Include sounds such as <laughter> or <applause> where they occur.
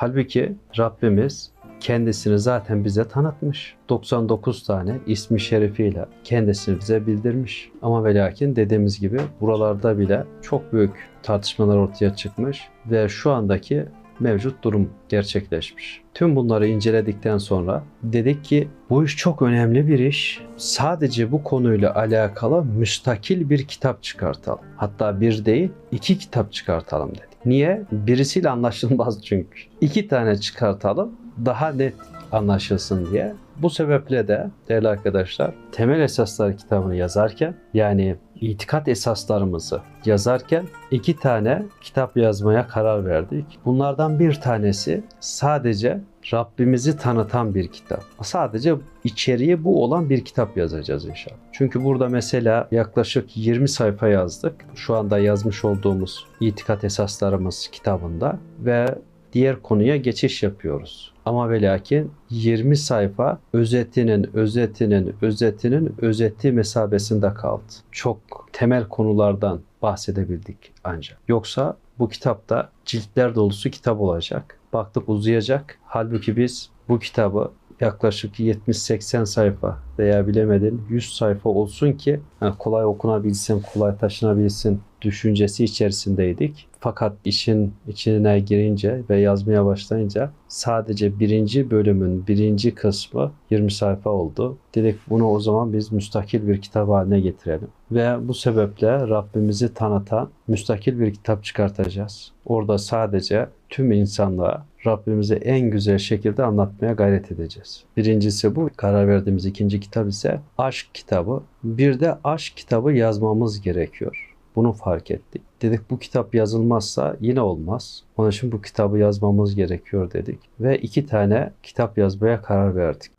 Halbuki Rabbimiz kendisini zaten bize tanıtmış. 99 tane ismi şerifiyle kendisini bize bildirmiş. Ama ve lakin dediğimiz gibi buralarda bile çok büyük tartışmalar ortaya çıkmış ve şu andaki mevcut durum gerçekleşmiş. Tüm bunları inceledikten sonra dedik ki bu iş çok önemli bir iş. Sadece bu konuyla alakalı müstakil bir kitap çıkartalım. Hatta bir değil iki kitap çıkartalım dedik. Niye? Birisiyle anlaşılmaz <laughs> çünkü. İki tane çıkartalım daha net anlaşılsın diye. Bu sebeple de değerli arkadaşlar temel esaslar kitabını yazarken yani itikat esaslarımızı yazarken iki tane kitap yazmaya karar verdik. Bunlardan bir tanesi sadece Rabbimizi tanıtan bir kitap. Sadece içeriği bu olan bir kitap yazacağız inşallah. Çünkü burada mesela yaklaşık 20 sayfa yazdık. Şu anda yazmış olduğumuz itikat esaslarımız kitabında ve diğer konuya geçiş yapıyoruz. Ama ve lakin 20 sayfa özetinin, özetinin, özetinin özeti mesabesinde kaldı. Çok temel konulardan bahsedebildik ancak. Yoksa bu kitapta ciltler dolusu kitap olacak. Baktık uzayacak. Halbuki biz bu kitabı yaklaşık 70-80 sayfa veya bilemedin 100 sayfa olsun ki yani kolay okunabilsin, kolay taşınabilsin düşüncesi içerisindeydik. Fakat işin içine girince ve yazmaya başlayınca sadece birinci bölümün birinci kısmı 20 sayfa oldu. Dedik bunu o zaman biz müstakil bir kitap haline getirelim. Ve bu sebeple Rabbimizi tanıtan müstakil bir kitap çıkartacağız. Orada sadece tüm insanlığa Rabbimizi en güzel şekilde anlatmaya gayret edeceğiz. Birincisi bu. Karar verdiğimiz ikinci kitap ise aşk kitabı. Bir de aşk kitabı yazmamız gerekiyor. Bunu fark ettik. Dedik bu kitap yazılmazsa yine olmaz. Onun için bu kitabı yazmamız gerekiyor dedik. Ve iki tane kitap yazmaya karar verdik.